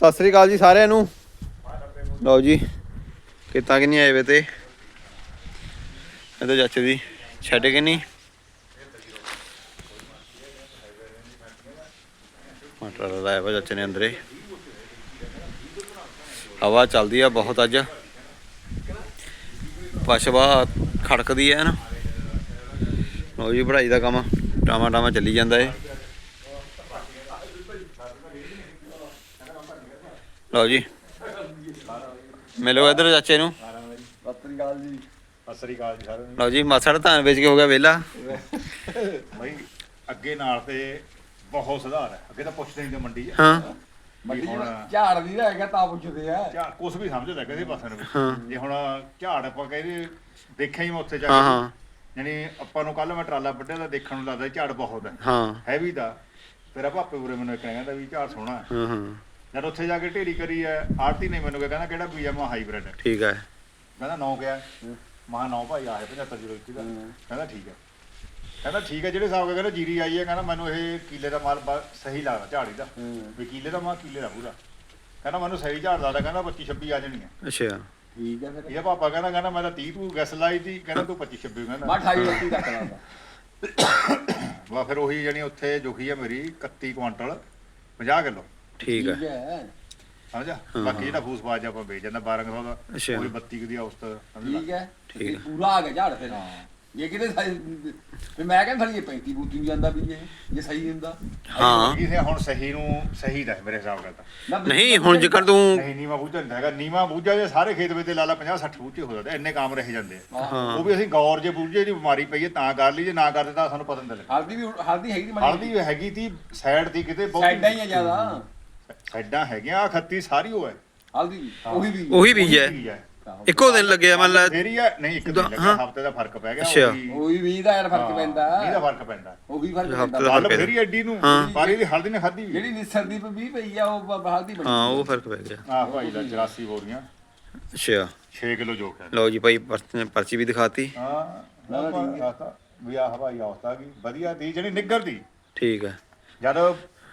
ਸਤਿ ਸ੍ਰੀ ਅਕਾਲ ਜੀ ਸਾਰਿਆਂ ਨੂੰ। ਲਓ ਜੀ, ਕਿਤਾ ਕਿ ਨਹੀਂ ਆਏ ਵੇ ਤੇ। ਇਹਦੇ ਚਾਚੇ ਦੀ ਛੱਡ ਕੇ ਨਹੀਂ। ਮਟਰ ਲਾਇਆ ਵਾ ਚਾਚੇ ਨੇ ਅੰਦਰੇ। ਹਵਾ ਚੱਲਦੀ ਆ ਬਹੁਤ ਅੱਜ। ਪਛਵਾ ਖੜਕਦੀ ਹੈ ਨਾ। ਲਓ ਜੀ, ਪੜ੍ਹਾਈ ਦਾ ਕੰਮ ਟਾਮਾ ਟਾਮਾ ਚੱਲੀ ਜਾਂਦਾ ਏ। ਲਓ ਜੀ। ਮਿਲੋ ਇਧਰ ਚਾਚੇ ਨੂੰ। ਸਤਿ ਜੀ ਸਤਿ ਸ੍ਰੀ ਅਕਾਲ ਜੀ ਸਾਰਿਆਂ ਨੂੰ ਲਓ ਜੀ ਮਾਸੜ ਧਾਨ ਵੇਚ ਕੇ ਹੋ ਗਿਆ ਵਿਹਲਾ। ਬਈ ਅੱਗੇ ਨਾਲ ਤੇ ਬਹੁਤ ਸੁਧਾਰ ਹੈ। ਅੱਗੇ ਤਾਂ ਪੁੱਛਦੇ ਨਹੀਂ ਤੇ ਮੰਡੀ 'ਚ ਹਾਂ। ਮੰਡੀ ਹੁਣ- ਝਾੜ ਦੀ ਦਾ ਹੈਗਾ ਤਾਂ ਪੁੱਛਦੇ ਆ। ਝਾੜ ਕੁਛ ਵੀ ਸਮਝਦਾ ਕਿਸੇ ਪਾਸੇ ਨੂੰ ਵੀ। ਹਾਂ। ਜੇ ਹੁਣ ਝਾੜ ਆਪਾਂ ਕਹਿੰਦੇ ਦੇਖਿਆ ਹੀ ਮੈਂ ਉੱਥੇ ਜਾ ਹਾਂ ਕੇ। ਹਾਂ ਯਾਨੀ ਆਪਾਂ ਨੂੰ ਕੱਲ ਮੈਂ ਟਰਾਲਾ ਵੱਢਿਆ ਤਾਂ ਦੇਖਣ ਨੂੰ ਲੱਗਦਾ ਝਾੜ ਬਹੁਤ ਹੈ। ਹਾਂ। ਹੈਵੀ ਦਾ। ਭਾਪੇ ਉਰੇ ਮੈਨੂੰ ਇੱਕ ਨੇ ਕਹਿੰਦਾ ਵੀ ਝਾੜ ਸੋਹਣਾ ਹੈ। ਹਾਂ ਹਾਂ। ਜਦ ਉੱਥੇ ਜਾ ਕੇ ਢੇਰੀ ਕਰੀ ਹੈ ਆਰਤੀ ਨੇ ਮੈਨੂੰ ਕਿਹਾ ਕਹਿੰਦਾ ਕਿਹੜਾ ਬੀਜ ਆ ਮੈਂ ਹਾਈਬ੍ਰਿਡ। ਠੀਕ ਹੈ ਕਹਿੰਦਾ ਨੌ ਗਿਆ ਮਹਾ ਨੌ ਭਾਈ ਆਏ 75 ਜੀਰੋ ਇੱਕੀ ਦਾ ਕਹਿੰਦਾ ਠੀਕ ਹੈ ਕਹਿੰਦਾ ਠੀਕ ਹੈ ਜਿਹੜੇ ਹਿਸਾਬ ਨਾਲ ਕਹਿੰਦਾ ਜੀਰੀ ਆਈ ਹੈ ਕਹਿੰਦਾ ਮੈਨੂੰ ਇਹ ਕੀਲੇ ਦਾ ਮਾਲ ਸਹੀ ਲੱਗਦਾ ਝਾੜੀ ਦਾ। ਵੀ ਕੀਲੇ ਦਾ ਮਾਲ ਕੀਲੇ ਦਾ ਪੂਰਾ। ਕਹਿੰਦਾ ਮੈਨੂੰ ਸਹੀ ਝਾੜ ਲੱਗਦਾ ਕਹਿੰਦਾ 25 26 ਆ ਜਾਣੀ ਹੈ ਅੱਛਾ। ਠੀਕ ਹੈ ਫਿਰ। ਇਹਦਾ ਪਾਪਾ ਕਹਿੰਦਾ ਕਹਿੰਦਾ ਮੈਂ ਤਾਂ 30 ਤੂੰ ਗੈਸ ਲਾਈ ਤੀ ਕਹਿੰਦਾ ਤੂੰ 25 26 ਮੈਂ ਕਹਿੰਦਾ 28 29 ਤੱਕ ਲਾਉਂਦਾ ਵਾ ਫਿਰ ਉਹੀ ਜਣੀ ਉੱਥੇ ਜੋਖੀ ਹੈ ਮੇਰੀ 31 ਕੁਆਂਟਲ 50 ਕਿਲੋ। ਠੀਕ ਹੈ। ਹੈ ਸਮਝਾ ਬਾਕੀ ਜਿਹੜਾ ਫੂਸ ਬਾਜ ਆਪਾਂ ਵੇਚ ਜਾਂਦਾ 1200 ਦਾ ਅੱਛਾ। ਪੂਰੀ 32 ਦੀ ਔਸਤ ਸਮਝ ਲਾ ਠੀਕ ਹੈ। ਠੀਕ ਇਹ ਹੈ। ਪੂਰਾ ਆ ਗਿਆ ਝਾੜ ਫਿਰ। ਜੇ ਕਿਤੇ ਸਹੀ ਫਿਰ ਮੈਂ ਕਹਿੰਦਾ ਥਲੀ 35 ਬੂਤੀ ਨੂੰ ਜਾਂਦਾ ਵੀ ਇਹ ਜੇ ਸਹੀ ਹੁੰਦਾ। ਹਾਂ। ਕਿਸੇ ਹੁਣ ਸਹੀ ਨੂੰ ਸਹੀ ਦਾ ਮੇਰੇ ਹਿਸਾਬ ਨਾਲ ਤਾਂ। ਨਾ ਨਹੀਂ ਹੁਣ ਜੇਕਰ ਤੂੰ ਨਹੀਂ ਨੀਵਾ ਬੂਝਾ ਨਹੀਂ ਹੈਗਾ। ਨੀਵਾ ਬੂਝਾ ਜੇ ਸਾਰੇ ਖੇਤ ਵਿੱਚ ਤੇ ਲਾ ਲਾ 50 60 ਬੂਝੇ ਹੋ ਜਾਂਦੇ ਇੰਨੇ ਕੰਮ ਰਹਿ ਜਾਂਦੇ ਆ। ਹਾਂ। ਉਹ ਵੀ ਅਸੀਂ ਗੌਰ ਜੇ ਬੂਝੇ ਦੀ ਬਿਮਾਰੀ ਪਈ ਹੈ ਤਾਂ ਕਰ ਲਈ ਜੇ ਨਾ ਕਰਦੇ ਤਾਂ ਸਾਨੂੰ ਪਤਾ ਨਹੀਂ ਲੱਗਦਾ। ਹਲਦੀ ਵੀ ਹਲਦੀ ਹੈਗੀ ਦੀ ਹਲਦੀ ਵੀ ਹੈਗੀ ਤੀ ਸਾਈਡ ਦੀ ਕਿਤੇ ਸਾਈਡਾਂ ਹੀ ਆ ਜ਼ਿਆਦਾ। ਸਾਈਡਾਂ ਹੈਗੀਆਂ ਆ ਖੱਤੀ ਸਾਰੀ ਉਹ ਹੈ। ਹਲਦੀ ਵੀ ਉਹੀ ਵੀ। ਉਹੀ ਬੀਜ ਹੈ। ਇੱਕੋ ਦਿਨ ਲੱਗਿਆ ਮੰਨ ਲਾ ਫੇਰੀ ਹੈ ਨਹੀਂ ਇੱਕ ਦਿਨ ਹਾਂ। ਲੱਗਾ ਹਫ਼ਤੇ ਦਾ ਫ਼ਰਕ ਪੈ ਗਿਆ ਅੱਛਾ। ਉਹੀ। ਵੀ ਦਾ ਯਾਰ ਫ਼ਰਕ ਪੈਂਦਾ। ਇਹਦਾ ਫ਼ਰਕ ਪੈਂਦਾ। ਉਹ ਵੀ ਫ਼ਰਕ ਹਫ਼ਤੇ ਪੈਂਦਾ। ਗੱਲ ਫ਼ਰਕ ਫੇਰੀ ਐਡੀ ਨੂੰ। ਪਾਰੀ ਦੀ ਹਲਦੀ ਨੇ ਖਾਧੀ ਵੀ ਜਿਹੜੀ ਨਿਸਰ ਦੀ 20 ਪਈ ਆ ਉਹ ਬ- ਹਲਦੀ ਬਣੀ ਹਾਂ ਉਹ ਫ਼ਰਕ ਪੈ ਗਿਆ। ਆਹ ਭਾਈ ਦਾ 84 ਬੋਰੀਆਂ। ਅੱਛਾ। 6 ਕਿਲੋ ਜੋ ਹੈ। ਲਓ ਜੀ ਭਾਈ ਪਰਚੀ ਪਰਚੀ ਵੀ ਦਿਖਾਤੀ। ਹਾਂ ਨਾ ਆਸਤਾ ਵੀ ਆਹ ਹਵਾਈ ਆਸਤਾ ਕੀ ਵਧੀਆ ਦੀ ਜਿਹੜੀ ਨਿੱਗਰ ਦੀ। ਠੀਕ ਹੈ। ਜਦ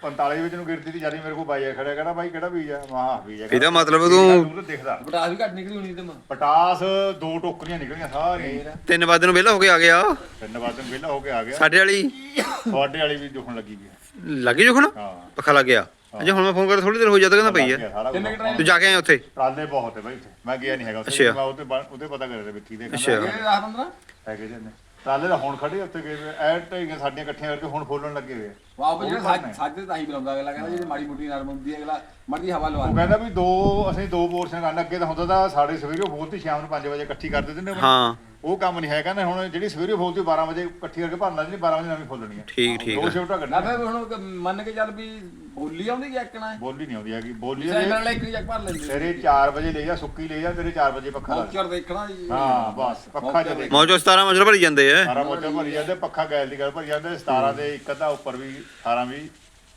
45 ਵਿੱਚ ਨੂੰ ਗਿਰਦੀ ਸੀ ਜਦੀ ਮੇਰੇ ਕੋਲ ਬਾਈ ਖੜਿਆ ਕਹਿੰਦਾ ਬਾਈ ਕਿਹੜਾ ਬੀਜ ਆ? ਮਾਂ ਬੀਜ ਆ। ਇਹਦਾ ਮਤਲਬ ਤੂੰ ਦੂਰ ਦਿਖਦਾ। ਪਟਾਸ ਵੀ ਘੱਟ ਨਿਕਲੀ ਹੋਣੀ ਤੇ ਮੈਂ। ਪਟਾਸ ਦੋ ਟੋਕਰੀਆਂ ਨਿਕਲੀਆਂ ਸਾਰੀਆਂ। ਤਿੰਨ ਨੂੰ ਵਿਹਲਾ ਹੋ ਕੇ ਆ ਗਿਆ? ਤਿੰਨ ਵਾਰ ਵਿਹਲਾ ਹੋ ਕੇ ਆ ਗਿਆ। ਸਾਡੇ ਵਾਲੀ? ਤੁਹਾਡੇ ਵਾਲੀ ਵੀ ਦੁਖਣ ਲੱਗੀ ਗਈ ਲੱਗੀ ਜੁਖਣ ਹਾਂ। ਪੱਖਾ ਲੱਗ ਗਿਆ। ਅੱਛਾ ਹੁਣ ਮੈਂ ਫੋਨ ਕਰ ਥੋੜੀ ਦੇਰ ਹੋ ਜਾਂਦਾ ਕਹਿੰਦਾ ਪਈ ਕੁਛ। ਤੂੰ ਜਾ ਕੇ ਆਇਆ ਉੱਥੇ? ਟਰਾਲੇ ਬਹੁਤ ਹੈ ਬਾਈ ਉੱਥੇ। ਮੈਂ ਗਿਆ ਨਹੀਂ ਹੈਗਾ ਉੱਥੇ। ਮੈਂ ਉਹਦੇ ਪਤਾ ਕਰਿਆ ਵਿੱਕੀ ਦੇ ਅੱਛਾ। ਕਹਿੰਦਾ ਕਿਹੜੇ ਰਾਹ 15 ਹੈਗੇ ਜਨੇ ਟਰਾਲੇ ਦਾ ਹੁਣ ਖੜੇ ਉੱਤੇ ਗਏ ਐ ਢਾਈਆਂ ਸਾਡੀਆਂ ਇਕੱਠੀਆਂ ਕਰਕੇ ਹੁਣ ਫੋਲਣ ਲੱਗੇ ਹੋਏ ਆ। ਵਾਹ ਉਹ ਜਿਹੜਾ ਹੈ। ਸਾਡੇ ਤਾਂ ਹੀ ਬੁਲਾਉਂਦਾ ਅਗਲਾ ਕਹਿੰਦਾ ਜਿਹੜੀ ਮਾੜੀ ਮੋਟੀ ਨਰਮ ਹੁੰਦੀ ਹੈ ਅਗਲਾ ਮਰਦੀ ਹਵਾ ਲਵਾ ਉਹ ਕਹਿੰਦਾ ਵੀ ਦੋ ਅਸੀਂ ਦੋ ਪੋਰਸ਼ਨ ਕਰਨ ਅੱਗੇ ਤਾਂ ਹੁੰਦਾ ਤਾਂ ਸਾਡੇ ਸਵੇਰੇ ਫੋਲਤੀ ਸ਼ਾਮ ਨੂੰ 5 ਵਜੇ ਇਕੱਠੀ ਕਰ ਦਿੰਦੇ ਨੇ ਹਾਂ। ਉਹ ਕੰਮ ਨਹੀਂ ਹੈ ਕਹਿੰਦਾ ਹੁਣ ਜਿਹੜੀ ਸਵੇਰੇ ਫੋਲਤੀ 12 ਵਜੇ ਇਕੱਠੀ ਕਰਕੇ ਭਰਨ ਲੱਗ ਜਣੀ 12 ਵਜੇ ਨਵੀਂ ਫੋਲਣੀ ਹੈ। ਠੀਕ ਠੀਕ ਦੋ ਸ਼ਿਫਟਾਂ ਨਾ ਕੱਢਣਾ ਫਿਰ ਹੁਣ ਕ- ਮੰਨ ਕੇ ਚੱਲ ਵੀ ਬੋਲੀ ਆਉਂਦੀ ਹੈ ਬੋਲੀ ਨਹੀਂ ਆਉਂਦੀ ਹੈਗੀ ਬੋਲੀ ਦੇ ਨਾਲ ਇੱਕ ਜੱਗ ਭਰ ਲੈਂਦੇ ਤੇਰੇ 4 ਵਜੇ ਲੈ ਜਾ ਸੁੱਕੀ ਲੈ ਜਾ ਤੇਰੇ 4 ਵਜੇ ਪੱਖਾ ਲਾ ਦੇ। ਦੇਖਣਾ ਜੀ। ਹਾਂ ਬਸ ਪੱਖਾ ਚ ਦੇਖ ਮੌਜੋ 17 ਮਜਰ ਭਰੀ ਜਾਂਦੇ ਆ। ਸਾਰਾ ਮੋਟਰ ਭਰੀ ਜਾਂਦੇ ਪੱਖਾ ਗੈਲ ਦੀ ਗੱਲ ਭਰੀ ਜਾਂਦੇ 17 ਦੇ ਇੱਕ ਅੱਧਾ ਉੱਪਰ ਵੀ 18 ਵੀ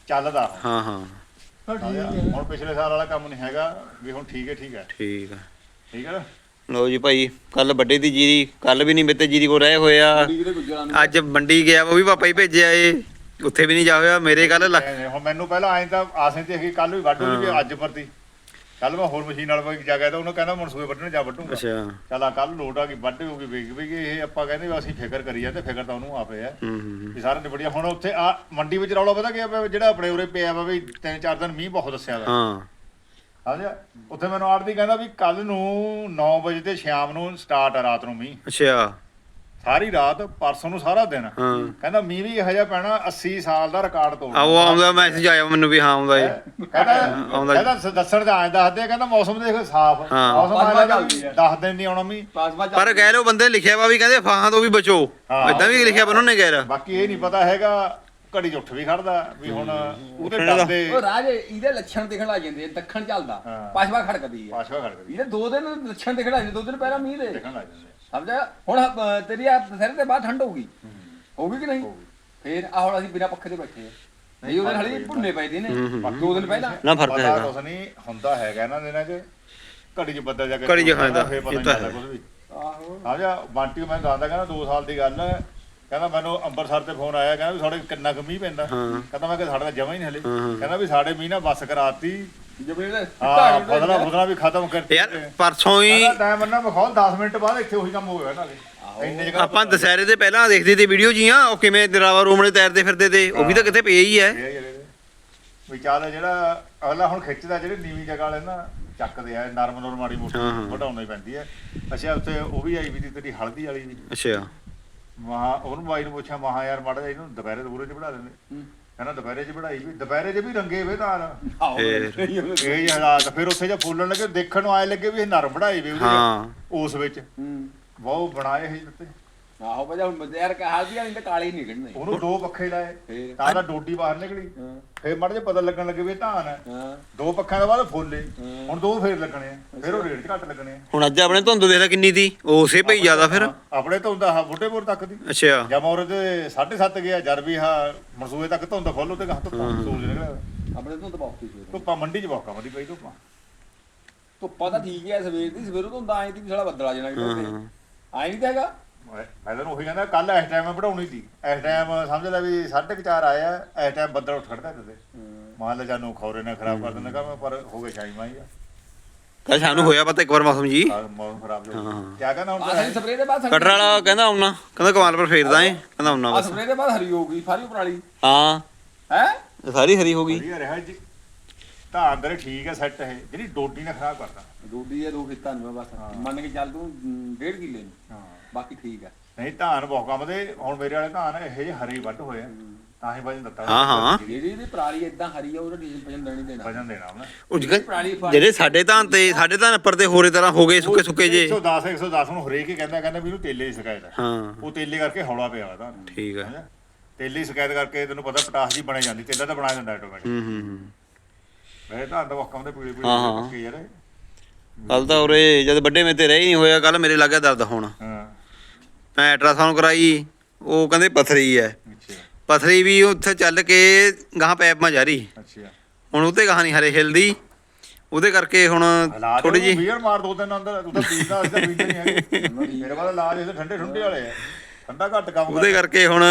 ਚੱਲਦਾ। ਹਾਂ ਹਾਂ। ਹੁਣ ਪਿਛਲੇ ਸਾਲ ਵਾਲਾ ਕੰਮ ਨਹੀਂ ਹੈਗਾ ਵੀ ਹੁਣ ਠੀਕ ਹੈ ਠੀਕ ਹੈ। ਠੀਕ ਹੈ ਠੀਕ ਹੈ ਨਾ? ਲਓ ਜੀ ਭਾਈ ਕੱਲ ਵੱਡੇ ਦੀ ਜੀਰੀ ਕੱਲ ਵੀ ਨਹੀਂ ਮੇਤੇ ਜੀਰੀ ਕੋ ਰਹੇ ਹੋਇਆ ਅੱਜ ਮੰਡੀ ਗਿਆ ਉਹ ਵੀ ਪਾਪਾ ਹੀ ਭੇਜਿਆ ਏ। ਉੱਥੇ ਵੀ ਨਹੀਂ ਜਾ ਹੋਇਆ ਮੇਰੇ ਕੱਲ ਹੁਣ ਮੈਨੂੰ ਪਹਿਲਾਂ ਆਏ ਤਾਂ ਆਸੇ ਤੇ ਕਿ ਕੱਲ ਵੀ ਵੱਢ ਵੀ ਅੱਜ ਪਰਤੀ ਕੱਲ ਮੈਂ ਹੋਰ ਮਸ਼ੀਨ ਨਾਲ ਜਾ ਗਿਆ ਤਾਂ ਉਹਨੂੰ ਕਹਿੰਦਾ ਮਨਸੂਬੇ ਵੱਢਣ ਜਾ ਵੱਢੂਗਾ। ਅੱਛਾ। ਚੱਲ ਆ ਕੱਲ ਲੋਟ ਆ ਗਈ ਵੱਢ ਹੋ ਗਈ ਵੇਖ ਵੀ ਇਹ ਆਪਾਂ ਕਹਿੰਦੇ ਵੀ ਅਸੀਂ ਫਿਕਰ ਕਰੀ ਜਾਂਦੇ ਫਿਕਰ ਤਾਂ ਉਹਨੂੰ ਆਪੇ ਹੂੰ ਵੀ ਸਾਰੇ ਨਿਬੜੀਆ ਹੁਣ ਉੱਥੇ ਆ ਮੰਡੀ ਵਿੱਚ ਰੌਲਾ ਪਤਾ ਕੀ ਆ ਜਿਹੜਾ ਆਪਣੇ ਉਰੇ ਪਿਆ ਵਾ ਵੀ ਤਿੰਨ ਚਾਰ ਦਿਨ ਮੀਂਹ ਬਹੁਤ ਦੱਸਿਆ ਵਾ। ਹਾਂ। ਸਮਝਿਆ ਉੱਥੇ ਮੈਨੂੰ ਆੜਦੀ ਕਹਿੰਦਾ ਵੀ ਕੱਲ ਨੂੰ 9 ਵਜੇ ਤੇ ਸ਼ਾਮ ਨੂੰ ਸਟਾਰਟ ਆ ਰਾਤ ਨੂੰ ਮੀਂਹ। ਅੱਛਾ। ਸਾਰੀ ਰਾਤ ਪਰਸੋਂ ਨੂੰ ਸਾਰਾ ਦਿਨ। ਕਹਿੰਦਾ ਮੀਂਹ ਵੀ ਇਹੋ ਜਿਹਾ ਪੈਣਾ 80 ਸਾਲ ਦਾ ਰਿਕਾਰਡ ਤੋੜ ਆ ਉਹ ਆਉਂਦਾ ਮੈਸੇਜ ਆਇਆ ਮੈਨੂੰ ਵੀ ਹਾਂ ਆਉਂਦਾ ਏ। ਕਹਿੰਦਾ ਆਉਂਦਾ ਕਹਿੰਦਾ ਦੱਸਣ ਦਾ ਐਂ ਦੱਸਦੇ ਕਹਿੰਦਾ ਮੌਸਮ ਦੇਖ ਸਾਫ਼। ਮੌਸਮ ਆਇਆ। 10 ਦਿਨ ਨਹੀਂ ਆਉਣਾ ਮੀਂਹ। ਪਰ ਕਹਿ ਲੋ ਬੰਦੇ ਲਿਖਿਆ ਵਾ ਵੀ ਕਹਿੰਦੇ ਫਾਹਾਂ ਤੋਂ ਵੀ ਬਚੋ। ਇਦਾਂ ਵੀ ਲਿਖਿਆ ਵਾ ਉਹਨਾਂ ਨੇ ਕਹਿ ਰਿਹਾ। ਬਾਕੀ ਇਹ ਨਹੀਂ ਪਤਾ ਹੈਗਾ ਘੜੀ 'ਚ ਉੱਠ ਵੀ ਖੜਦਾ ਵੀ ਹੁਣ ਉਹਦੇ ਦਾ। ਡਰਦੇ ਉਹ ਰਾਜ ਇਹਦੇ ਲੱਛਣ ਦਿਖਣ ਲੱਗ ਜਾਂਦੇ ਆ, ਦੱਖਣ ਚੱਲਦਾ ਹਾਂ। ਪਾਸ਼ਵਾ ਖੜਕਦੀ ਹੈ ਪਾਸ਼ਵਾ ਖੜਕਦੀ ਇਹਦੇ ਦੋ ਦਿਨ ਲੱਛਣ ਦਿਖਣ ਲੱਗ ਜਾਂਦੇ ਦੋ ਦਿਨ ਪਹਿਲਾਂ ਮੀਂਹ ਦੇ। ਦੇਖਣ ਲੱਗ ਜਾਂਦੇ ਸਮਝਿਆ? ਹੁਣ ਅਹ, ਤੇਰੀ ਆ ਸਿਰ ਤੇ ਬਾਹਰ ਠੰਡ ਹੋਊਗੀ। ਹੋਊਗੀ ਕਿ ਨਹੀਂ? ਹੋਊਗੀ। ਫੇਰ ਆ ਹੁਣ ਅਸੀਂ ਬਿਨਾ ਪੱਖੇ ਤੇ ਬੈਠੇ ਆ। ਨਹੀਂ ਉਹਦੇ ਹਲੇ ਭੁੰਨੇ ਪਏ ਦੇ ਨੇ ਦੋ ਦਿਨ ਪਹਿਲਾਂ। ਨਾ ਫ਼ਰਕ ਪਤਾ ਹੈਗਾ। ਕੁਛ ਨਹੀਂ ਹੁੰਦਾ ਹੈਗਾ ਇਹਨਾਂ ਦਿਨਾਂ 'ਚ। ਘੜੀ 'ਚ ਬੱਦਲ ਜਾ ਕੇ ਘੜੀ 'ਚ ਖਾਂਦਾ, ਫੇਰ ਪਤਾ ਇਹ ਨਹੀਂ ਤਾਂ ਲੱਗਦਾ। ਕੁਛ ਵੀ। ਆਹੋ। ਸਮਝਿਆ? ਬਾਂਟੀ ਮੈਂ ਦੱਸਦਾ ਕਹਿੰਦਾ 2 ਸਾਲ ਦੀ ਗੱਲ ਹੈ ਕਹਿੰਦਾ ਮੈਨੂੰ ਅੰਮ੍ਰਿਤਸਰ ਤੇ ਫੋਨ ਆਇਆ ਕਹਿੰਦਾ ਵੀ ਸਾਡੇ ਕਿੰਨਾ ਕੁ ਮੀਂਹ ਪੈਂਦਾ। ਹਾਂ। ਕਹਿੰਦਾ ਮੈਂ ਕਿ ਸਾਡਾ ਜਮਾ ਹੀ ਨਹੀਂ ਹਲੇ। ਹਾਂ, ਹਾਂ। ਕਹਿੰਦਾ ਵੀ ਸਾਡੇ ਮੀਂਹ ਨਾ ਬੱਸ ਕਰਾਤੀ। ਜਿਵੇਂ ਦੇ ਹਾਂ ਵੀ ਖਤਮ ਕਰਤੀ ਯਾਰ ਪਰਸੋਂ ਹੀ ਟਾਈਮ ਮੰਨਾ ਮਖੌਲ 10 ਮਿੰਟ ਬਾਅਦ ਇੱਥੇ ਉਹੀ ਕੰਮ ਹੋ ਗਿਆ ਨਾਲੇ। ਆਪਾਂ ਦੁਸਹਿਰੇ ਦੇ ਪਹਿਲਾਂ ਦੇਖਦੇ ਤੇ ਵੀਡੀਓ ਜੀਆਂ ਉਹ ਕਿਵੇਂ ਦਰਾਵਾ ਰੋਮਣੇ ਤੈਰਦੇ ਫਿਰਦੇ ਤੇ ਉਹ ਵੀ ਤਾਂ ਕਿਤੇ ਪਏ ਹੀ ਐ ਇਹ ਆ ਜਿਹੜੇ ਅਗਲਾ ਹੁਣ ਖਿੱਚਦਾ ਜਿਹੜੇ ਨੀਵੀਂ ਜਗ੍ਹਾ ਵਾਲੇ ਨਾ ਚੱਕਦੇ ਆ ਨਰਮ ਨਰਮ ਮਾੜੀ ਮੋਟੀ ਹਾਂ, ਹਾਂ। ਵਢਾਉਣੀ ਪੈਂਦੀ ਹੈ ਅੱਛਾ ਉੱਥੇ ਉਹ ਵੀ ਆਈ ਵੀ ਤੇਰੀ ਹਲਦੀ ਵਾਲੀ ਵੀ। ਅੱਛਾ। ਮਹਾ ਉਹਨੂੰ ਬਾਈ ਨੂੰ ਪੁੱਛਿਆ ਮਹਾ ਯਾਰ ਮਾੜਾ ਜਿਹਾ ਇਹਨੂੰ ਦੁਪਹਿਰੇ ਦੂਰੇ ਚ ਵੜਾ ਦਿੰਦੇ। ਕਹਿੰਦਾ ਦੁਪਹਿਰੇ ਚ ਵੜਾਈ ਵੀ ਦੁਪਹਿਰੇ ਚ ਵੀ ਰੰਗੇ ਵੇ ਫੇਰ। ਇਹ ਜਿਹੇ ਹਾਲਾਤ ਫਿਰ ਉੱਥੇ ਜੇ ਫੁੱਲਣ ਲੱਗੇ ਦੇਖਣ ਨੂੰ ਆਏ ਲੱਗੇ ਵੀ ਇਹ ਨਰਮ ਵੜਾਈ ਵੀ ਉਹਦੇ ਹਾਂ। ਉਸ ਵਿੱਚ। ਹੂੰ। ਬਹੁਤ ਬਣਾਏ ਸੀ ਦਿੱਤੇ। ਆਹੋ ਭਾਜਾ ਹੁਣ ਯਾਰ ਕਹਾ ਸੀ ਨਹੀਂ ਤਾਂ ਕਾਲੇ ਨਹੀਂ ਕੱਢਣੇ। ਉਹਨੂੰ ਦੋ ਪੱਖੇ ਲਾਏ ਤਾਂ ਦਾ ਡੋਡੀ ਬਾਹਰ ਨਿਕਲੀ। ਫਿਰ ਮਾੜਾ ਜਿਹਾ ਪਤਾ ਲੱਗਣ ਲੱਗੇ ਵੀ ਇਹ ਧਾਨ ਹੈ। ਹਾਂ। ਦੋ ਪੱਖਾਂ ਤੋਂ ਬਾਅਦ ਫੁੱਲੇ। ਹੁਣ ਦੋ ਫੇਰ ਲੱਗਣੇ ਆ। ਫਿਰ ਉਹ ਰੇਟ ਘੱਟ ਲੱਗਣੇ ਆ। ਹੁਣ ਅੱਜ ਆਪਣੇ ਧੁੰਦ ਦੇਖ ਲੈ ਕਿੰਨੀ ਦੀ? ਉਸੇ ਭਈ ਜ਼ਿਆਦਾ ਫਿਰ। ਆਪਣੇ ਤੋਂ ਹੁੰਦਾ ਹਾਂ ਬੁੱਢੇਪੁਰ ਤੱਕ ਦੀ। ਅੱਛਾ। ਜਾਂ ਮੋਰ ਦੇ 7.5 ਗਿਆ ਜਦ ਵੀ ਹਾਂ ਮਨਸੂਏ ਤੱਕ ਧੁੰਦ ਫੁੱਲ ਉੱਤੇ ਗਾਹ ਧੁੱਪਾਂ ਸੂਰਜ ਨਿਕਲਿਆ। ਆਪਣੇ ਤੋਂ ਤਾਂ ਬਹੁਤ ਸੀ। ਧੁੱਪਾਂ ਮੰਡੀ 'ਚ ਬਹੁਤ ਮਦੀ ਪਈ ਧੁੱਪਾਂ। ਧੁੱਪਾ ਤਾਂ ਠੀਕ ਹੈ ਸਵੇਰ ਦੀ ਸਵੇਰੋਂ ਤੋਂ ਆਈ ਤੀ ਵੀ ਸਾਲਾ ਬੱਦਲ ਆ ਜਾਣਾ ਕਿਤੇ। ਆਈ ਨਹੀਂ ਤਾਂ ਹੈਗਾ। ਮੈਂ ਮੈਂ ਤੈਨੂੰ ਉਹੀ ਕਹਿੰਦਾ ਕੱਲ ਇਸ ਟਾਈਮ ਬਣਾਉਣੀ ਸੀ। ਇਸ ਟਾਈਮ ਸਮਝ ਲੈ ਵੀ 4:30 ਆਇਆ ਇਸ ਟਾਈਮ ਬੱਦਲ ਉੱਠ ਖੜਦਾ ਤੇ। ਮਾਨ ਲੈ ਜਾਨੂੰ ਖੌਰੇ ਨੇ ਖਰਾਬ ਕਰ ਦਿੰਦਾ ਕੰਮ ਪਰ ਹੋ ਗਏ ਸ਼ਾਈ ਮਾਈ ਆ। ਕੱਲ ਸਾਨੂੰ ਹੋਇਆ ਪਤਾ ਇੱਕ ਵਾਰ ਮੌਸਮ ਜੀ? ਮੌਸਮ ਖਰਾਬ ਹੋ। ਗਿਆ। ਕਿਆ ਕਹਿੰਦਾ ਹੁਣ ਆ ਸਪਰੇਅ ਦੇ ਬਾਅਦ ਕਟਰ ਵਾਲਾ ਕਹਿੰਦਾ ਆਉਣਾ ਕਹਿੰਦਾ ਕਮਾਲ ਪਰ ਫੇਰਦਾ ਏ ਕਹਿੰਦਾ ਆਉਣਾ ਆ ਬਸ। ਸਪਰੇਅ ਦੇ ਬਾਅਦ ਹਰੀ ਹੋ ਗਈ ਸਾਰੀ ਪਰਾਲੀ ਹਾਂ। ਹੈ? ਸਾਰੀ ਹਰੀ ਹੋ ਗਈ। ਵਧੀਆ ਰਿਹਾ ਜੀ। ਤਾਂ ਅੰਦਰ ਠੀਕ ਹੈ ਸੈੱਟ ਹੈ ਜਿਹੜੀ ਡੋਡੀ ਨੇ ਖਰਾਬ ਕਰਦਾ ਡੋਡੀ ਹੈ ਦੋ ਖੇਤਾਂ ਨੂੰ ਆ ਬਸ। ਮੰਨ ਕੇ ਚੱਲ ਤੂੰ ਮ, ਡੇਢ ਕਿੱਲੇ ਨੂੰ। ਹਾਂ। ਬਾਕੀ ਠੀਕ ਹੈ ਨਹੀਂ ਧਾਨ ਬਹੁਤ ਕੰਮ ਦੇ ਹੁਣ ਮੇਰੇ ਵਾਲੇ ਧਾਨ ਇਹੋ ਜਿਹੇ ਹਰੇ ਵੱਢ ਹੋਏ ਆ ਤਾਂ ਹੀ ਵਜਨ ਦਿੱਤਾ। ਹਾਂ, ਹਾਂ। ਜਿਹੜੀ ਇਹਦੀ ਪਰਾਲੀ ਇਦਾਂ ਹਰੀ ਆ ਉਹਦਾ ਡੀਜ਼ਲ ਭਜਨ ਦੇਣੀ ਦੇਣਾ। ਵਜਨ ਦੇਣਾ ਉਹਨੇ। ਉਹ ਜਿਹੜੇ- ਜਿਹੜੇ ਸਾਡੇ ਧਾਨ ਤੇ ਸਾਡੇ ਧਾਨ ਉੱਪਰ ਤੇ ਹੋਰੇ ਤਰ੍ਹਾਂ ਹੋ ਗਏ ਸੁੱਕੇ ਸੁੱਕੇ ਜੇ 110 110 ਨੂੰ ਹਰੇਕ ਹੀ ਕਹਿੰਦਾ ਕਹਿੰਦਾ ਵੀ ਇਹਨੂੰ ਤੇਲੇ ਦੀ ਸ਼ਿਕਾਇਤ ਹੈ ਹਾਂ। ਉਹ ਤੇਲੇ ਕਰਕੇ ਹੌਲਾ ਪਿਆ ਵਾ ਧਾਨ ਠੀਕ ਹੈ? ਤੇਲੇ ਦੀ ਸ਼ਿਕਾਇਤ ਕਰਕੇ ਤੈਨੂੰ ਪਤਾ ਪਟਾਸ ਜੀ ਬਣੇ ਜਾਂਦੀ ਤੇਲਾ ਤਾਂ ਬਣਾ ਦਿੰਦਾ ਆਟੋਮੈਟਿਕ ਹੂੰ ਹੂੰ ਹੂੰ। ਮੇਰੇ ਧਾਨ ਤਾਂ ਬਹੁਤ ਕੰਮ ਦੇ ਪੀਲੇ ਪੀਲੇ ਹਾਂ, ਹਾਂ। ਪੱਕੇ ਯਾਰ। ਇਹ। ਕੱਲ ਤਾਂ ਉਰੇ ਜਦ ਵੱਡੇ ਮੇ ਤੇ ਰਹਿ ਹੀ ਨਹੀਂ ਹੋਇਆ ਕੱਲ ਮੇਰੇ ਲੱਗਿਆ ਦਰਦ ਹੋਣ। ਹਾਂ। ਮੈਂ ਅਲਟਰਾਸਾਊਂਡ ਕਰਾਈ। ਉਹ ਕਹਿੰਦੇ ਪਥਰੀ ਹੈ ਪਥਰੀ ਵੀ ਉੱਥੇ ਚੱਲ ਕੇ ਗਾਂ ਪੈਪ ਮਾ ਜਾ ਰਹੀ। ਅੱਛਾ। ਹੁਣ ਉਤੇ ਗਾਂ ਨਹੀਂ ਹਰੇ ਹਿਲਦੀ। ਉਹਦੇ ਕਰਕੇ ਹੁਣ ਥੋੜੀ ਜੀ ਬੀਅਰ ਮਾਰ ਦੋ ਦਿਨ ਅੰਦਰ ਤਾਂ ਪੀਂਦਾ ਅਸੀਂ ਤਾਂ ਪੀਂਦੇ ਨਹੀਂ ਹੈਗੇ। ਮੇਰੇ ਕੋਲ ਇਲਾਜ ਇਸ ਠੰਡੇ ਠੰਡੇ ਵਾਲੇ ਆ। ਠੰਡਾ ਘੱਟ ਕੰਮ ਉਹਦੇ ਕਰਕੇ ਹੁਣ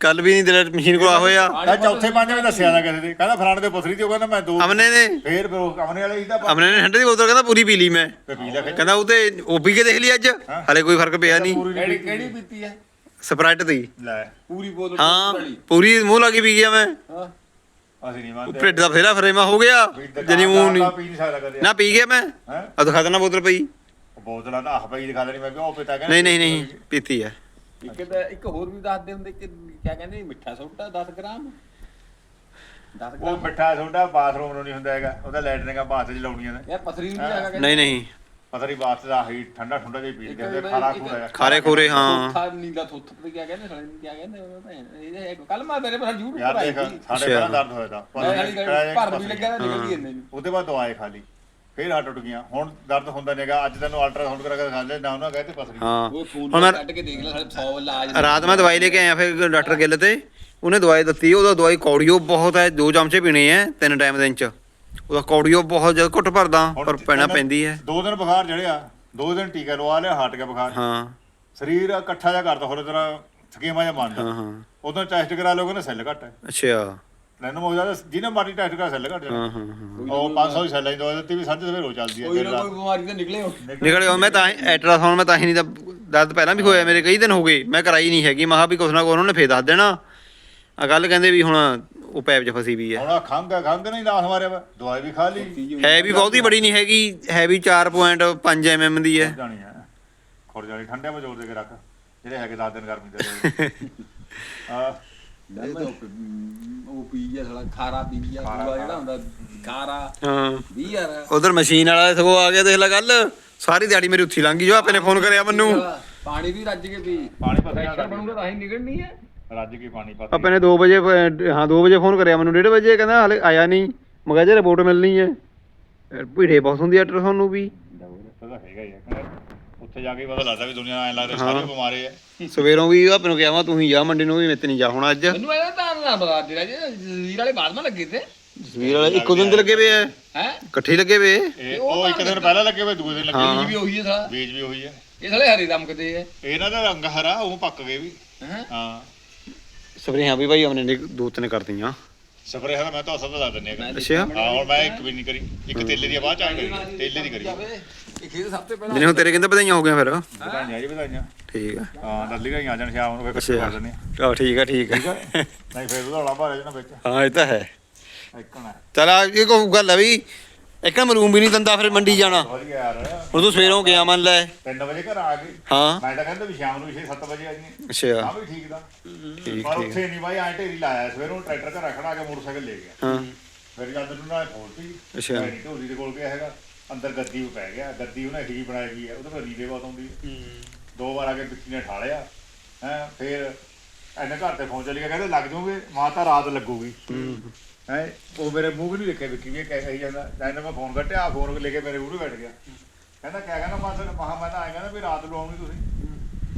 ਕੱਲ ਵੀ ਨਹੀਂ ਤੇਰਾ ਮਸ਼ੀਨ ਕੋਲ ਆ ਹੋਇਆ। ਤਾਂ ਚੌਥੇ ਪੰਜ ਵਜੇ ਦੱਸਿਆ ਨਾ ਕਿਸੇ ਦੇ। ਕਹਿੰਦਾ ਫਲਾਣੇ ਦੇ ਪੁੱਥਰੀ ਤੇ ਉਹ ਕਹਿੰਦਾ ਮੈਂ ਦੋ ਅਮਨੇ ਨੇ? ਫੇਰ ਫਿਰ ਉਹ ਅਮਨੇ ਵਾਲੇ ਇਹਦਾ ਅਮਨੇ ਨੇ ਠੰਡੇ ਦੀ ਬੋਤਲ ਕਹਿੰਦਾ ਪੂਰੀ ਪੀ ਲਈ ਮੈਂ। ਤੇ ਪੀ ਲੈ ਫਿਰ। ਕਹਿੰਦਾ ਉਹ ਤੇ ਉਹ ਪੀ ਕੇ ਦੇਖ ਲਈ ਅੱਜ। ਹਲੇ ਕੋਈ ਫ਼ਰਕ ਪਿਆ ਨਹੀਂ। ਪੂਰੀ ਕਿਹੜੀ ਕਿਹੜੀ ਪੀਤੀ ਹੈ? ਸਪਰਾਈਟ ਦੀ। ਲੈ। ਪੂਰੀ ਬੋਤਲ ਹਾਂ ਪੂਰੀ ਮੂੰਹ ਲੱਗੀ ਪੀ ਗਿਆ ਮੈਂ। ਹਾਂ। ਅਸੀਂ ਨਹੀਂ ਮੰਨਦੇ। ਢਿੱਡ ਦਾ ਫੇਰਾ ਫਰੇਮਾ ਹੋ ਗਿਆ। ਜਨੀ ਮੂੰਹ ਨਹੀਂ ਪੀ ਨਹੀਂ ਸਕਦਾ ਕਦੇ। ਨਾ ਪੀ ਗਿਆ ਮੈਂ। ਹੈ? ਆ ਦਿਖਾ ਦੇਣਾ ਬੋਤਲ ਪਈ। ਬੋਤਲਾਂ ਦਾ ਆਹ ਪਈ ਦਿਖਾ ਦੇਣੀ ਮੈਂ ਕਿਹਾ ਉਹ ਪਿਤਾ ਕਹਿੰਦਾ ਨਹੀਂ ਨਹੀਂ ਨਹੀਂ ਪੀਤੀ ਹੈ। ਇੱਕ ਤਾਂ ਇੱਕ ਹੋਰ ਵੀ ਦੱਸਦੇ ਹੁੰਦੇ ਕਿ ਕਿਆ ਕਹਿੰਦੇ ਮਿੱਠਾ ਸੋਡਾ 10 ਗ੍ਰਾਮ? 10 ਉਹ ਗ੍ਰਾਮ? ਮਿੱਠਾ ਸੋਡਾ ਬਾਥਰੂਮ ਨੂੰ ਨਹੀਂ ਹੁੰਦਾ ਹੈਗਾ ਉਹਦਾ ਲੈਟਰਿੰਗਾਂ ਬਾਥ 'ਚ ਲਾਉਣੀਆਂ ਨੇ ਯਾਰ ਪਥਰੀ ਨੂੰ ਵੀ ਹੈਗਾ ਕਹਿੰਦੇ ਨਹੀਂ ਨਹੀਂ। ਪਤਾ ਨਹੀਂ ਬਾਥ ਦਾ ਹੀ ਠੰਡਾ ਠੰਡਾ ਜਿਹਾ ਪੀ ਲੈਂਦੇ ਖਾਰਾ ਖੂਰਾ ਜਿਹਾ। ਖਾਰੇ ਖੋਰੇ ਹਾਂ। ਥਾ ਨੀਲਾ ਥੁੱਥ ਤੇ ਕਿਆ ਕਹਿੰਦੇ ਸਾਲੇ ਨੂੰ ਕਿਆ ਕਹਿੰਦੇ ਉਹ ਭੈਣ ਇਹਦੇ ਕੱਲ ਮੈਂ ਤੇਰੇ ਪਰ YouTube ਯਾਰ ਪਰ ਆਈ ਦੇਖ ਸਾਡੇ ਅੱਛਾ। ਪਹਿਲਾਂ ਦਰਦ ਹੋਇਆ ਤਾਂ। ਮੈਂ ਖਾਲੀ ਭਰ ਵੀ ਲੱਗਾ ਤਾਂ ਨਿਕਲ ਗਈ ਇੰਨੇ ਨੂੰ। ਉਹਦੇ ਬਾਅਦ ਦਵਾਈ ਖਾ ਲਈ। ਫੇਰ ਹੱਟ ਟੁੱਟ ਗਈਆਂ। ਹੁਣ ਦਰਦ ਹੁੰਦਾ ਨਹੀਂਗਾ ਅੱਜ ਤੈਨੂੰ ਅਲਟਰਾਸਾਊਂਡ ਕਰਾ ਕੇ ਖਾ ਲੈ ਨਾ ਉਹਨਾਂ ਕਹਿੰਦੇ ਪਸਰੀ ਹਾਂ। ਉਹ ਫੋਨ ਹੁਣ ਮੈਂ ਕੱਢ ਕੇ ਦੇਖ ਲੈ ਸਾਲੇ 100 ਇਲਾਜ ਰਾਤ ਮੈਂ ਦਵਾਈ ਲੈ ਕੇ ਆਇਆ ਫਿਰ ਡਾਕਟਰ ਗਿੱਲ ਤੇ। ਉਹਨੇ ਦਵਾਈ ਦਿੱਤੀ ਉਹਦਾ ਦਵਾਈ ਕੌੜੀਓ ਬਹੁਤ ਹੈ ਦੋ ਚਮਚੇ ਪੀਣੇ ਐ ਤਿੰਨ ਟਾਈਮ ਦਿਨ ਚ ਉਹਦਾ ਕੌੜੀਓ ਬਹੁਤ ਜ਼ਿਆਦਾ ਘੁੱਟ ਭਰਦਾ ਪਰ ਪੈਣਾ ਪੈਂਦੀ ਹੈ। ਦੋ ਦਿਨ ਬੁਖਾਰ ਚੜਿਆ ਦੋ ਦਿਨ ਟੀਕਾ ਲਵਾ ਲਿਆ ਹਟ ਗਿਆ ਬੁਖਾਰ ਹਾਂ। ਸਰੀਰ ਇਕੱਠਾ ਜਿਹਾ ਕਰਦਾ ਹੋਰ ਤਰ੍ਹਾਂ ਸਕੀਮਾ ਜਿਹਾ ਹਾਂ ਮੰਨਦਾ ਹਾਂ ਉਦੋਂ ਟੈਸਟ ਕਰਾ ਲੋਗੇ ਨਾ ਸੈੱਲ ਘੱਟ ਹੈ। ਅੱਛਾ। ਮੈਨੂੰ ਮੋਜਾ ਜਿਹਨੇ ਮਾਰੀ ਟੈਸਟ ਕਰਾ ਸੈੱਲ ਘੱਟ ਹਾਂ ਜਾਣਾ ਹਾਂ। ਹਾਂ ਉਹ 500 ਦੀ ਸੈੱਲ ਦੀ ਦਵਾਈ ਦਿੱਤੀ ਵੀ ਸਾਢੇ ਸਵੇਰ ਹੋ ਚੱਲਦੀ ਹੈ ਕੋਈ ਨਾ ਕੋਈ ਬਿਮਾਰੀ ਤਾਂ ਨਿਕਲੇ ਹੋ ਨਿਕਲ। ਗਿਆ ਮੈਂ ਤਾਂ ਅਲਟਰਾਸਾਊਂਡ ਮੈਂ ਤਾਂ ਹੀ ਨਹੀਂ ਤਾਂ ਦਰਦ ਪਹਿਲਾਂ ਵੀ ਹੋਇਆ ਮੇਰੇ ਕਈ ਦਿਨ ਹੋ ਗਏ ਮੈਂ ਕਰਾਈ ਨਹੀਂ ਹੈਗੀ ਮਹਾ ਵੀ ਕੁਛ ਨਾ ਕੁਛ ਉਹਨਾਂ ਨੇ ਫੇਰ ਦੱਸ ਦੇਣਾ। ਆ ਗੱਲ ਕਹਿੰਦੇ ਵੀ ਹੁਣ ਉਹ ਪੈਪ 'ਚ ਫਸੀ ਵੀ ਹੈ। ਹੁਣ ਆਹ ਖੰਘ ਹੈ ਖੰਘ ਨਹੀਂ ਨਾਸ ਮਾਰਿਆ ਵਾ ਦਵਾਈ ਵੀ ਖਾ ਲਈ। ਹੈ ਵੀ ਬਹੁਤੀ ਬੜੀ ਨਹੀਂ ਹੈਗੀ ਹੈ ਵੀ 4.5 ਐਮਐਮ ਦੀ ਹੈ। ਜਾਣੀ ਹੈ ਖੁਰ ਜਾਣੀ ਠੰਡੇ ਜੋਰ ਦੇ ਕੇ ਰੱਖ ਜਿਹੜੇ ਹੈਗੇ 10 ਦਿਨ ਗਰਮੀ ਦੇ। ਆ ਮੈਂ ਉਹ ਪ- ਉਹ ਪੀ ਗਿਆ ਸਾਲਾ ਖਾਰਾ ਪੀ ਗਿਆ ਖਾਰਾ, ਦੂਆ ਜਿਹੜਾ ਹੁੰਦਾ ਖਾਰਾ। ਹਾਂ। 20 ਯਾਰ ਉਧਰ ਮਸ਼ੀਨ ਵਾਲਾ ਸਗੋਂ ਆ ਗਿਆ ਦੇਖ ਲੈ ਗੱਲ। ਸਾਰੀ ਦਿਹਾੜੀ ਮੇਰੀ ਉੱਥੀ ਲੰਘ ਗਈ ਜੋ ਆਪੇ ਨੇ ਫੋਨ ਕਰਿਆ ਮੈਨੂੰ। ਪਾਣੀ ਵੀ ਰੱਜ ਕੇ ਪੀ ਪਾਣੀ ਪਤਿਆ ਪ੍ਰੈਸ਼ਰ ਬਣੂਗਾ ਤਾਂ ਹੀ ਨਿਕਲਣੀ ਹੈ ਰੱਜ ਕੇ ਪਾਣੀ ਪਤ ਆਪੇ ਨੇ 2 ਵਜੇ ਅਹ, ਹਾਂ 2 ਵਜੇ ਫੋਨ ਕਰਿਆ ਮੈਨੂੰ 1:30 ਵਜੇ ਕਹਿੰਦਾ ਹਲੇ ਆਇਆ ਨਹੀਂ। ਮੈਂ ਕਿਹਾ ਜੇ ਰਿਪੋਰਟ ਮਿਲਣੀ ਹੈ। ਫਿਰ ਭੀੜੇ ਬਹੁਤ ਹੁੰਦੀ ਅਲਟਰਾਸਾਊਂਡ ਨੂੰ ਵੀ। ਪਤਾ ਹੈਗਾ ਹੀ ਹੈ ਕਹਿੰਦਾ ਉੱਥੇ ਜਾ ਕੇ ਪਤਾ ਲੱਗਦਾ ਵੀ ਦੁਨੀਆ ਐ ਲੱਗਦਾ ਸਾਰੇ ਬਿਮਾਰੇ ਆ ਸਵੇਰੋਂ ਵੀ ਆਪੇ ਨੂੰ ਕਿਹਾ ਵਾ ਤੂੰ ਹੀ ਜਾ ਮੰਡੀ ਨੂੰ ਵੀ ਮੈਂ ਤੇ ਨਹੀਂ ਜਾ ਹੁਣ ਅੱਜ। ਮੈਨੂੰ ਇਹਦਾ ਤਾਂ ਨਾ ਬਤਾ ਦੇ ਜੇ ਜ਼ੀਰ ਵਾਲੇ ਬਾਅਦ ਮੈਂ ਲੱਗੇ ਤੇ ਜਸਵੀਰ ਵਾਲੇ ਇੱਕੋ ਦਿਨ ਤੇ ਲੱਗੇ ਪਏ ਐ। ਹੈ? ਇਕੱਠੇ ਲੱਗੇ ਪਏ ਇਹ ਉਹ ਇੱਕ ਦਿਨ ਪਹਿਲਾਂ ਲੱਗੇ ਹੋਏ ਦੂਏ ਦਿਨ ਲੱਗੇ ਹਾਂ। ਵੀ ਉਹੀ ਹੈ ਸਾਲਾ। ਬੀਜ ਵੀ ਉਹੀ ਹੈ ਇਹ ਸਾਲੇ ਹਰੇ ਦਮਕਦੇ ਹੈ ਇਹਨਾਂ ਦਾ ਰੰਗ ਹਰਾ ਉਹ ਪੱਕ ਗਏ ਵੀ। ਹੈ? ਹਾਂ। ਸਪਰੇਹਾਂ ਵੀ ਭਾਈ ਨੇ ਦੋ ਤਿੰਨ ਕਰਤੀਆਂ। ਸਪਰੇ ਹਾਲਾ ਮੈਂ ਤਾਂ ਅਸਲ ਦਾ ਲਾ ਦਿੰਨੇ ਆ ਅੱਛਾ। ਹਾਂ ਹੁਣ ਮੈਂ ਇੱਕ ਵੀ ਨਹੀਂ ਕਰੀ। ਇੱਕ ਤੇਲੇ ਦੀ ਆਵਾਜ਼ ਚਾਹ ਕਰੀ ਤੇਲੇ ਦੀ ਕਰੀ। ਇਹ ਖੇਤ ਸਭ ਤੋਂ ਪਹਿਲਾਂ ਤੇਰੇ ਕਹਿੰਦੇ ਵਧਾਈਆਂ ਹੋ ਗਈਆਂ ਫਿਰ? ਵਧਾਈਆਂ ਜੀ ਵਧਾਈਆਂ। ਠੀਕ ਆ। ਹਾਂ ਦੱਲੀ ਗਾਈ ਆ ਜਾਣ ਸ਼ਾਮ ਨੂੰ ਫਿਰ ਇਕੱਠੇ ਕਰ ਦਿੰਨੇ ਆ ਠੀਕ ਆ। ਠੀਕ ਆ? ਨਹੀਂ ਫਿਰ ਉਹਦਾ ਹੌਲਾ ਭਾਰੇ ਜਣਾ ਵਿੱਚ। ਹਾਂ ਇਹ ਤਾਂ ਹੈ। ਇੱਕਣਾ ਚਲ ਆ ਇਹ ਕੋਈ ਗੱਲ ਆ ਵੀ ਇੱਕ ਨਾ ਮਰੂਮ ਵੀ ਨਹੀਂ ਦਿੰਦਾ ਫਿਰ ਮੰਡੀ ਜਾਣਾ। ਵਧੀਆ ਯਾਰ। ਹੁਣ ਤੂੰ ਸਵੇਰੋਂ ਗਿਆ ਮੰਨ ਲੈ। 3 ਵਜੇ ਘਰ ਆ ਗਏ ਹਾਂ। ਮੈਂ ਤਾਂ ਕਹਿੰਦਾ ਵੀ ਸ਼ਾਮ ਨੂੰ 6-7 ਵਜੇ ਆਈਏ ਅੱਛਾ। ਆ ਵੀ ਠੀਕ ਦਾ। ਠੀਕ ਪਰ ਠੀਕ। ਉੱਥੇ ਨਹੀਂ ਬਾਈ ਐ ਢੇਰੀ ਲਾਇਆ ਸਵੇਰੋਂ ਟਰੈਕਟਰ ਘਰ ਖੜਾ ਕੇ ਮੋਟਰਸਾਈਕਲ ਲੈ ਗਿਆ। ਹਾਂ। ਫਿਰ ਜਦ ਨੂੰ ਨਾਲ ਫੋਲਤੀ ਅੱਛਾ। ਮੈਂ ਢੋਲੀ ਦੇ ਕੋਲ ਗਿਆ ਹੈਗਾ। ਅੰਦਰ ਗੱਦੀ ਉਹ ਪੈ ਗਿਆ ਗੱਦੀ ਉਹਨੇ ਹੀ ਬਣਾਈ ਗਈ ਹੈ ਉਹਦੇ ਪਰ ਰੀਲੇ ਬਹੁਤ ਆਉਂਦੀ ਹੈ। ਦੋ ਵਾਰ ਆ ਕੇ ਵਿੱਕੀ ਨੇ ਠਾਲਿਆ ਹੈ ਫਿਰ ਐਨੇ ਘਰ ਤੇ ਫੋਨ ਚੱਲ ਗਿਆ ਕਹਿੰਦੇ ਲੱਗ ਜੂਗੇ ਮਾਂ ਤਾਂ ਰਾਤ ਲੱਗੂਗੀ। ਹੈ। ਉਹ ਮੇਰੇ ਮੂੰਹ ਵੀ ਨਹੀਂ ਦੇਖਿਆ ਵਿੱਕੀ ਵੀ ਕਹਿ ਕਹੀ ਜਾਂਦਾ ਜਦ ਮੈਂ ਫੋਨ ਕੱਟਿਆ ਫੋਨ ਲੈ ਕੇ ਮੇਰੇ ਮੂਹਰੇ ਬੈਠ ਗਿਆ। ਕਹਿੰਦਾ ਕਿਆ ਕਹਿੰਦਾ ਮਾਂ ਸਰ ਮਹਾ ਮੈਂ ਤਾਂ ਆਇਆ ਕਹਿੰਦਾ ਵੀ ਰਾਤ ਨੂੰ ਆਉਣੀ ਤੁਸੀਂ।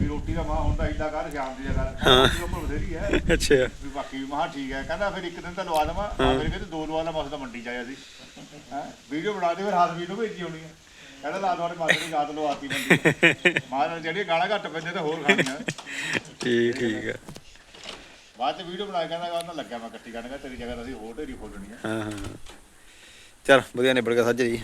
ਵੀ ਰੋਟੀ ਦਾ ਮਾਂ ਹੁੰਦਾ ਹਿੱਲਾ ਕਰ ਸ਼ਾਮ ਦੀ ਕਰ। ਰੋਟੀ ਉਹ ਬਥੇਰੀ ਹੈ। ਅੱਛਾ। ਵੀ ਬਾਕੀ ਵੀ ਮਹਾ ਠੀਕ ਹੈ। ਕਹਿੰਦਾ ਫਿਰ ਇੱਕ ਦਿਨ ਤਾਂ ਲਵਾ ਦੇਵਾਂ। ਆ ਕਹਿੰਦੇ ਦੋ ਲਵਾ ਲਾ ਮਸ ਤਾਂ ਮੰਡੀ ਚ ਆਇਆ ਸੀ। ਹੈ? ਵੀਡੀਓ ਬਣਾ ਦੇ ਫਿਰ ਹਾਸ ਵੀ ਨੂੰ ਭੇਜੀ ਹੋਣੀ ਹੈ। ਕਹਿੰਦਾ ਲਾ ਦਵਾਰੇ ਮਾਰ ਦੀ ਰਾਤ ਲਵਾਤੀ ਮੰਡੀ ਮਾਰ ਜਿਹੜੀ ਗਾਲਾਂ ਘੱਟ ਪੈਂਦੇ ਤੇ ਹੋਰ ਖਾਣੀਆਂ। ਠੀਕ ਠੀਕ ਆ। ਬਾਅਦ ਚ ਵੀਡੀਓ ਬਣਾ ਕੇ ਕਹਿੰਦਾ ਉਹਨਾਂ ਲੱਗਿਆ ਮੈਂ ਕੱਟੀ ਕਰਨਗਾ ਤੇਰੀ ਜਗ੍ਹਾ ਤਾਂ ਅਸੀਂ ਹੋਰ ਢੇਰੀ ਖੋਲਣੀ ਹੈ। ਹਾਂ ਹਾਂ ਚਲ ਵਧੀਆ ਨਿਬੜ ਗਿਆ ਸੱਜ ਜੀ।